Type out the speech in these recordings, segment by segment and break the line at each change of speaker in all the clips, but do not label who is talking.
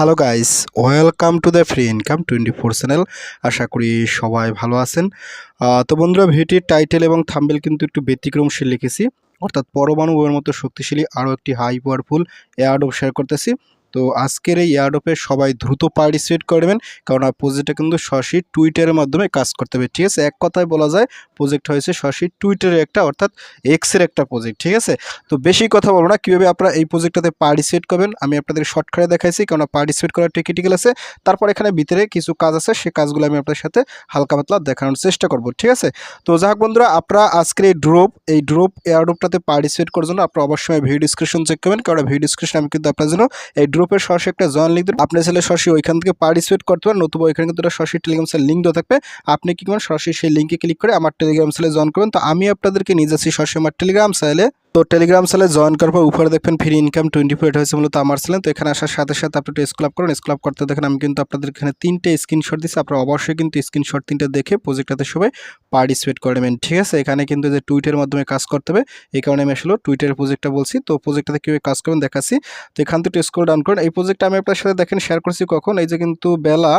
Hello guys welcome to the free income twenty four channel আশা করি সবাই ভালো আছেন। তো বন্ধুরা ভিডিওটির টাইটেল এবং থাম্বেল কিন্তু একটু ব্যতিক্রমশীল লিখেছি। অর্থাৎ পরমাণু বইয়ের মতো শক্তিশালী, আরও একটি হাই পাওয়ারফুল এয়ারডোপ শেয়ার করতেছি। তো আজকের এই এয়ারডোপে সবাই দ্রুত পার্টিসিপেট করবেন কারণ প্রজেক্টটা কিন্তু সরাসরি টুইটারের মাধ্যমে কাজ করতে হবে, ঠিক আছে? এক কথায় বলা যায় প্রজেক্ট হয়েছে সরাসরি টুইটারের একটা, অর্থাৎ এক্সের একটা প্রজেক্ট ঠিক আছে? তো বেশি কথা বলব না, কীভাবে আপনারা এই প্রজেক্টটাতে পার্টিসিপেট করবেন, আমি আপনাদের শর্টকাটে দেখাইছি কারণ পার্টিসিপেট করার টিকিটিক্যাল আছে, তারপর এখানে ভিতরে কিছু কাজ আছে, সে কাজগুলো আমি আপনার সাথে হালকা পাতলা দেখানোর চেষ্টা করব, ঠিক আছে? তো যাক বন্ধুরা, আপনারা আজকের এই ড্রোপ এই ড্রোপ এয়ারড্রপটাতে পার্টিসিপেট করার জন্য আপনারা অবশ্যই ভিডিও ডিসক্রিপশন চেক করবেন, কারণ ভিডিও ডিসক্রিপশন আমি কিন্তু আপনার জন্য এই ড্রপের সরাসরি একটা জয়েন লিঙ্ক দেবেন আপনার ছেলে সরাসরি ওইখান থেকে পার্টিসিপেট করতে পারেন নতুবা ওইখানে কিন্তু একটা সরাসরি টেলিগ্রাম সেল লিঙ্ক দেওয়া থাকবে। আপনি কি করেন সরাসরি সেই লিঙ্কে ক্লিক করে আমার টেলিগ্রাম সেলে জয়েন করবেন। তো আমি আপনাদেরকে নিয়ে যাচ্ছি সরাসরি আমার টেলিগ্রাম সেলে তো টেলিগ্রাম সেলে জয়েন করার পর উপরে দেখবেন ফ্রি ইনকাম টোয়েন্টি ফোর হয়েছে মূলত আমার ছিলেন তো এখানে আসার সাথে সাথে আপনি একটু স্কুল আপ করুন। স্কুল আপ করতে দেখেন আমি কিন্তু আপনাদের এখানে তিনটে স্ক্রিনশট দিচ্ছি আপনারা অবশ্যই কিন্তু স্ক্রিনশট তিনটে দেখে প্রজেক্টটাতে সবাই পার্টিসিপেট করবেন ঠিক আছে? এখানে কিন্তু যে টুইটের মাধ্যমে কাজ করতে হবে, এই কারণে আমি আসলে টুইটারের প্রজেক্টটা বলছি। তো প্রজেক্টটাতে কীভাবে কাজ করবেন দেখাচ্ছি। তো এখান থেকে স্কুল ডাউন করেন। এই প্রজেক্টটা আমি আপনার সাথে দেখেন শেয়ার করছি কখন? এই যে কিন্তু বেলা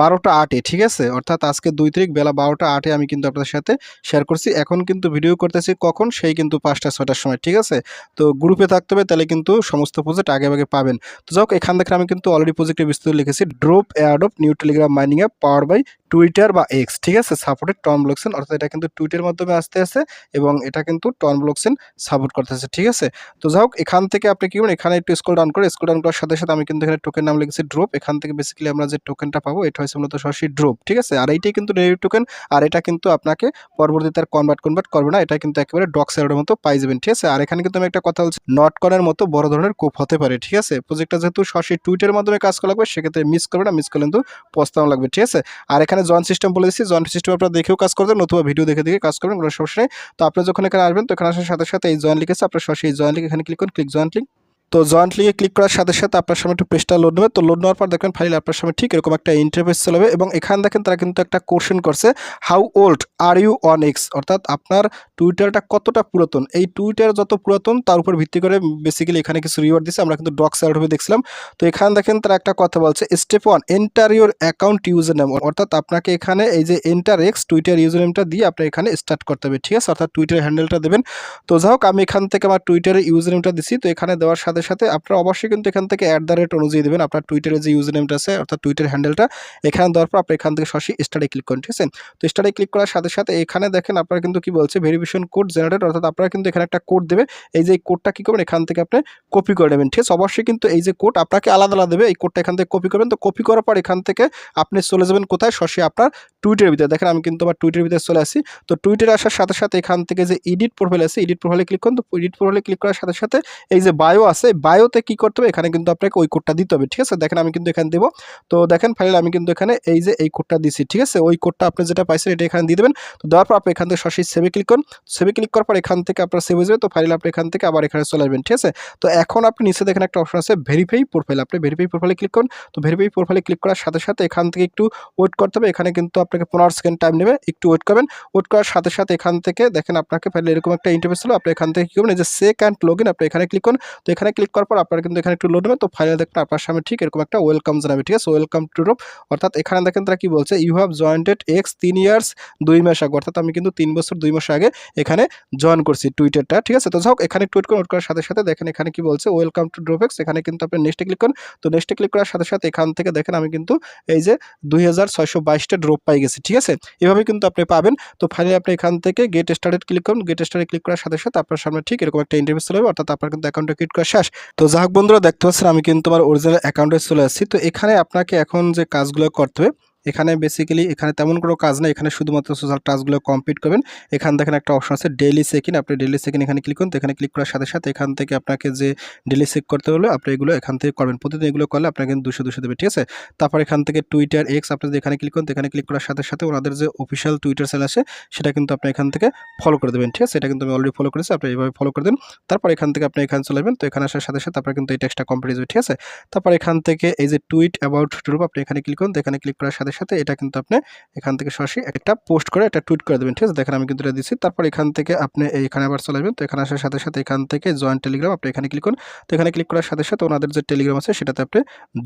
বারোটা আটে, ঠিক আছে? অর্থাৎ আজকে দুই তারিখ বেলা বারোটা আটে আমি কিন্তু আপনাদের সাথে শেয়ার করছি। এখন কিন্তু ভিডিও করতেছি কখন? সেই কিন্তু পাঁচটা ছয়টার সময়, ঠিক আছে? তো গ্রুপে থাকতে হবে, তাহলে কিন্তু সমস্ত প্রজেক্ট আগে আগে পাবেন। তো যাক এখান থেকে আমি কিন্তু অলরেডি প্রজেক্টের বিস্তারিত লিখেছি। Drop অ্যাডপ new Telegram mining app power by Twitter বা এক্স ঠিক আছে? সাপোর্টেড টন ব্লকসেন অর্থাৎ এটা কিন্তু টুইটের মাধ্যমে আসতে আছে এবং এটা কিন্তু টন ব্লকসেন সাপোর্ট করতেছে ঠিক আছে? তো যাই হোক, এখান থেকে আপনি কি করুন এখানে একটু স্কুল ডাউন করে স্কুল ডাউন করার সাথে সাথে আমি কিন্তু এখানে টোকেন নাম লিখেছি ড্রপ এখান থেকে বেসিক্যালি আমরা যে টোকেনটা পাবো, এটা হচ্ছে মূলত সরাসরি ড্রপ ঠিক আছে? আর এইটাই কিন্তু নেগেটিভ টোকেন আর এটা কিন্তু আপনাকে পরবর্তীতে আর কনভার্ট কনভার্ট করবে না। এটা কিন্তু একেবারে ডক সেলের মতো পাই যাবেন, ঠিক আর এখানে কিন্তু আমি একটা কথা বলছি নট করার মতো বড় ধরনের কোপ হতে পারে, ঠিক আছে? প্রজেক্টটা যেহেতু সরাসরি টুইটের মাধ্যমে কাজ করা লাগবে, সেক্ষেত্রে মিস করবে না মিস করলে কিন্তু পস্তানো লাগবে, ঠিক আছে? আর এখানে জন সিস্টেম বলে দিচ্ছি জন সিস্টেম আপনারা দেখেও কাজ করবেন নতুবা ভিডিও দেখে দেখে কাজ করবেন, কোনো সমস্যা নেই। তো আপনারা যখন এখানে আসবেন, তো এখানে আসার সাথে সাথে এই জয়েন লিখেছে আপনার সরাসরি জয়েন লিখে এখানে ক্লিক করুন ক্লিক জয়েন লিঙ্ক তো জয়েন্ট লিগে ক্লিক করার সাথে সাথে আপনার সামনে একটু পেজটা লোড নেবে তো লোড নেওয়ার পর দেখবেন ফাইল আপনার সামনে ঠিক এরকম একটা ইন্টারফেস চলে যাবে এবং এখানে দেখেন তারা কিন্তু একটা কোশ্চেন করছে how old are you on X অর্থাৎ আপনার টুইটারটা কতটা পুরাতন? এই টুইটার যত পুরাতন, তার উপর ভিত্তি করে বেসিক্যালি এখানে কিছু রিওয়ার্ড দিচ্ছে আমরা কিন্তু ডক সার্ভে দেখছিলাম। তো এখানে দেখেন তারা একটা কথা বলছে step one enter your account user name অর্থাৎ আপনাকে এখানে এই যে এন্টার এক্স টুইটার ইউজার নেমটা দিয়ে আপনার এখানে স্টার্ট করতে হবে, ঠিক আছে? অর্থাৎ টুইটার হ্যান্ডেলটা দেবেন। তো যাই হোক, আমি এখান থেকে আমার টুইটারের ইউজার নেমটা দিচ্ছি তো এখানে দেওয়ার সাথে সাথে, আপনারা অবশ্যই কিন্তু এখান থেকে অ্যাট দ্য রেট অনুযায়ী দেবেন। আপনার টুইটারের যে ইউজার নেমটা আছে, অর্থাৎ টুইটার হ্যান্ডেলটা এখানে দেওয়ার পর আপনি এখান থেকে সরাসরি স্টারে ক্লিক করেন, ঠিক আছে? তো স্টারে ক্লিক করার সাথে সাথে এখানে দেখেন আপনারা কিন্তু কি বলছে? ভেরিফিকেশন কোড জেনারেট অর্থাৎ আপনারা কিন্তু এখানে একটা কোড দেবে। এই যে কোডটা কী করবেন? এখান থেকে আপনি কপি করে নেবেন, ঠিক আছে? অবশ্যই কিন্তু এই যে কোড আপনাকে আলাদা আলাদা দেবে, এই কোডটা এখান থেকে কপি করবেন। তো কপি করার পর এখান থেকে আপনি চলে যাবেন কোথায়? সরাসরি আপনার টুইটারের ভিতরে। দেখেন আমি কিন্তু আমার টুইটারের ভিতরে চলে আসি। তো টুইটারে আসার সাথে সাথে এখান থেকে যে এডিট প্রোফাইল আছে এডিট প্রোফাইলে ক্লিক করুন। তো এডিট প্রোফাইলে ক্লিক করার সাথে সাথে এই যে বায়ো আছে বায়োতে কি করতে হবে? এখানে কিন্তু আপনাকে ওই কোডটা দিতে হবে, ঠিক আছে? দেখেন আমি কিন্তু এখানে দেবো। তো দেখেন ফাইল আমি কিন্তু এখানে এই যে এই কোডটা দিচ্ছি ঠিক আছে? ওই কোডটা আপনি যেটা পাইছেন এটা এখানে দিয়ে দেবেন। তো দেওয়ার পর আপনি এখান থেকে সরাসরি সেভে ক্লিক করুন। সেভে ক্লিক করার পর এখান থেকে আপনার সেভ হয়ে যাবে। তো ফাইল আপনি এখান থেকে আবার এখানে চলে আসবেন, ঠিক আছে? তো এখন আপনি নিচে দেখেন একটা অপশন আছে ভেরিফাই প্রোফাইল আপনি ভেরিফাই প্রোফাইলে ক্লিক করুন। তো ভেরিফাই প্রোফাইলে ক্লিক করার সাথে সাথে এখান থেকে একটু ওয়েট করতে হবে। এখানে কিন্তু আপনাকে পনেরো সেকেন্ড টাইম নেবে, একটু ওয়েট করবেন। ওয়েট করার সাথে সাথে এখান থেকে দেখেন আপনাকে ফাইলে এরকম একটা ইন্টারফেস ছিল আপনি এখান থেকে কী করবেন? এই যে সেক অ্যান্ড লগ ইন আপনি এখানে ক্লিক করুন। তো এখানে ক্লিক করার পর আপনার কিন্তু এখানে একটু লোড নেবে তো ফাইলে দেখবেন আপনার সামনে ঠিক এরকম একটা ওয়েলকাম জানাবে, ঠিক আছে? ওয়েলকাম টু রোপ অর্থাৎ এখানে দেখেন তারা কি বলছে ইউ হ্যাভ জয়েন্টেড এক্স তিন ইয়ার্স দুই মাস আগে। অর্থাৎ আমি কিন্তু তিন বছর, দুই মাস আগে এখানে জয়েন করছি টুইটারটা ঠিক আছে? তো যাই হোক, এখানে টুইট করে নোট করার সাথে সাথে দেখেন এখানে কি বলছে ওয়েলকাম টু ড্রোপেক্স এখানে কিন্তু আপনি নেক্সটে ক্লিক করুন। তো নেক্সটে ক্লিক করার সাথে সাথে এখান থেকে দেখেন আমি কিন্তু এই যে দুই হাজার ড্রপ পাই গেছি, ঠিক আছে? এভাবে কিন্তু আপনি পাবেন। তো ফাইনালি আপনি এখান থেকে গেট স্টার্টেড ক্লিক করুন। গেট স্টার্টে ক্লিক করার সাথে সাথে আপনার সামনে ঠিক এরকম একটা ইন্টারভিউ চলে অর্থাৎ আপনার কিন্তু অ্যাকাউন্টটা ক্রিয়েট করা শেষ। তো যাই হোক বন্ধুরা, দেখতে পাচ্ছেন আমি কিন্তু আমার অরিজিনাল অ্যাকাউন্টে চলে আসছি। তো এখানে আপনাকে এখন যে কাজগুলো করতে হবে এখানে বেসিক্যালি এখানে তেমন কোনো কাজ নেই, এখানে শুধুমাত্র সোশ্যাল টাস্কগুলো কমপ্লিট করবেন। এখান দেখেন একটা অপশন আছে ডেইলি ইন আপনি ডেইলি ইন এখানে ক্লিক করুন, তো এখানে ক্লিক করার সাথে সাথে এখান থেকে আপনাকে যে ডেইলি চেক করতে হলে, আপনি এগুলো এখান থেকে করবেন। প্রতিদিন এগুলো করলে আপনাকে কিন্তু দুশো দুশো দেবে, ঠিক আছে? তারপর এখান থেকে টুইটার এক্স আপনি এখানে ক্লিক করুন এখানে ক্লিক করার সাথে সাথে ওনাদের যে অফিসিয়াল টুইটার সেল আছে, সেটা কিন্তু আপনি এখান থেকে ফলো করে দেবেন, ঠিক আছে? এটা কিন্তু আমি অলরেডি ফলো করেছি, আপনি এইভাবে ফলো করে দেন। তারপর এখান থেকে আপনি এখানে চলে যাবেন তো এখানে আসার সাথে সাথে আপনার কিন্তু এই টেক্সটটা কমপ্লিট যাবে, ঠিক আছে? তারপর এখান থেকে এই যে টুইট অ্যাবাউট ট্রুপ আপনি এখানে ক্লিক করুন এখানে ক্লিক করার সাথে সাথে এটা কিন্তু আপনি এখান থেকে সরাসরি একটা পোস্ট করে একটা টুইট করে দেবেন, ঠিক আছে? দেখেন আমি কিন্তু এটা দিচ্ছি। তারপর এখান থেকে আপনি এইখানে আবার চলে আসবেন। তো এখানে আসার সাথে সাথে এখান থেকে জয়েন টেলিগ্রাম আপনি এখানে ক্লিক করুন। তো এখানে ক্লিক করার সাথে সাথে ওনাদের যে টেলিগ্রাম আছে, সেটাতে আপনি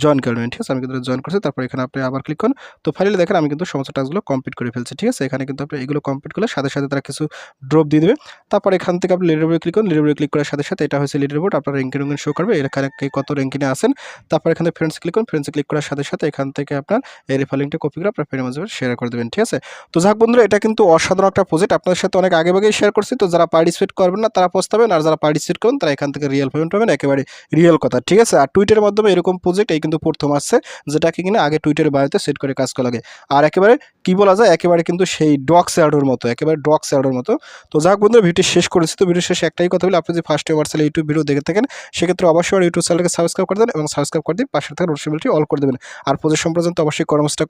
জয়েন করে নেবেন, ঠিক আছে? আমি কিন্তু জয়েন করছি। তারপর এখানে আপনি আবার ক্লিক করুন। তো ফাইনালি দেখেন আমি কিন্তু সমস্ত টাস্কগুলো কমপ্লিট করে ফেলছি, ঠিক আছে? এখানে কিন্তু আপনি এগুলো কমপ্লিট করলে সাথে সাথে তারা কিছু ড্রপ দিয়ে দেবে। তারপর এখান থেকে আপনি লিডার বোর্ডে ক্লিক করুন। লিডার বোর্ডে ক্লিক করার সাথে সাথে এটা হচ্ছে লিডার বোর্ড আপনার র্যাঙ্কিং র্যাঙ্কিং শো করবে। এখানে কত র্যাঙ্কিংয়ে আসেন তারপর এখানে ফ্রেন্ডস ক্লিক করুন। ফ্রেন্ডসে ক্লিক করার সাথে সাথে এখান থেকে আপনার এই রেফারিংটা কপি করে আপনার ফ্রেন্ডের মাঝে শেয়ার করে দেবেন, ঠিক আছে? তো যাক বন্ধুরা, এটা কিন্তু অসাধারণ একটা প্রজেক্ট আপনাদের সাথে অনেক আগে আগেই শেয়ার করছি। তো যারা পার্টিসিপেট করবেন না, তারা পস্তাবেন, আর যারা পার্টিসিপেট করবেন, তারা এখান থেকে রিয়েল পেমেন্ট পাবেন, একেবারে রিয়েল কথা, ঠিক আছে? আর টুইটারের মাধ্যমে এরকম প্রজেক্ট এই কিন্তু প্রথম আসছে যেটাকে কিনা আগে টুইটারের বাড়িতে সেট করে কাজ করা লাগে। আর একেবারে কি বলা যায়, একেবারে কিন্তু সেই ডগ স্যাডোর মতো, একেবারে ডগ স্যাডোর মতো। তো যাক বন্ধুরা ভিডিও শেষ করেছি তো ভিডিও শেষে একটাই কথা বলি, আপনি যদি first time channel YouTube video দেখে থাকেন, সেক্ষেত্রে অবশ্যই ইউটিউব চ্যানেলকে সাবস্ক্রাইব করে দেন এবং সাবস্ক্রাইব করে দিন পাশে থাকা নোটিফিকেশনটি অল করে দেবেন। আর প্রজেক্ট সম্পর্কে অবশ্যই কর্মসটা